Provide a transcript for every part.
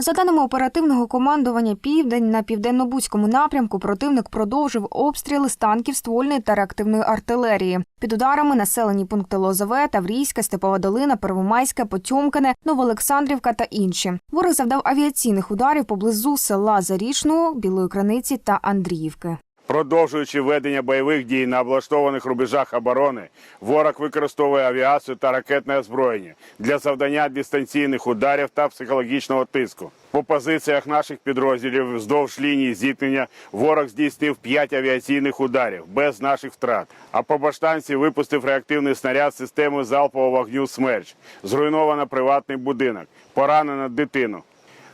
За даними оперативного командування Південь на південно-бузькому напрямку противник продовжив обстріли з танків ствольної та реактивної артилерії. Під ударами населені пункти Лозове, Таврійська, Степова Долина, Первомайська, Потьомкине, Новоолександрівка та інші. Ворог завдав авіаційних ударів поблизу села Зарічного, Білої Краниці та Андріївки. Продовжуючи ведення бойових дій на облаштованих рубежах оборони, ворог використовує авіацію та ракетне озброєння для завдання дистанційних ударів та психологічного тиску. По позиціях наших підрозділів вздовж лінії зіткнення ворог здійснив 5 авіаційних ударів без наших втрат. А по баштанці випустив реактивний снаряд системи залпового вогню «Смерч». Зруйновано приватний будинок, поранено дитину.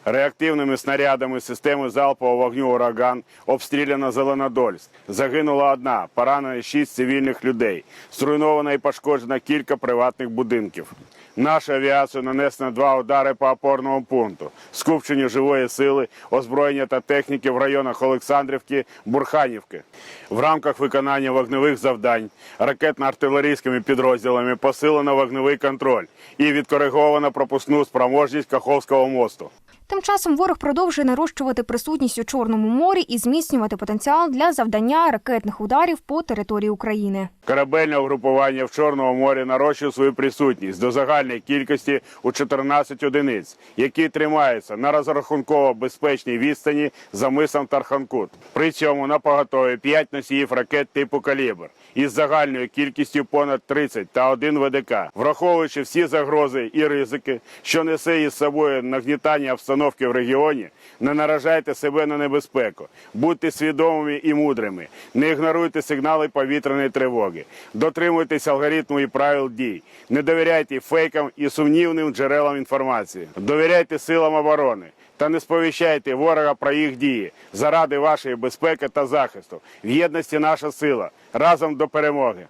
Реактивними снарядами системи залпового вогню Ураган обстріляно Зеленодольськ. Загинула одна, поранено шість цивільних людей. Зруйновано і пошкоджено кілька приватних будинків. Наша авіація нанесено два удари по опорному пункту, скупченню живої сили, озброєння та техніки в районах Олександрівки, Бурханівки. В рамках виконання вогневих завдань ракетно-артилерійськими підрозділами посилено вогневий контроль і відкориговано пропускну спроможність Каховського мосту. Тим часом ворог продовжує нарощувати присутність у Чорному морі і зміцнювати потенціал для завдання ракетних ударів по території України. Корабельне угрупування в Чорному морі нарощує свою присутність до загальної кількості у 14 одиниць, які тримаються на розрахунково безпечній відстані за мисом Тарханкут. При цьому на поготові 5 носіїв ракет типу «Калібр» із загальною кількістю понад 30 та один ВДК, враховуючи всі загрози і ризики, що несе із собою нагнітання обстановки в регіоні, не наражайте себе на небезпеку, будьте свідомими і мудрими, не ігноруйте сигнали повітряної тривоги, дотримуйтесь алгоритму і правил дій, не довіряйте фейкам і сумнівним джерелам інформації, довіряйте силам оборони. Та не сповіщайте ворога про їх дії заради вашої безпеки та захисту. В єдності наша сила разом до перемоги.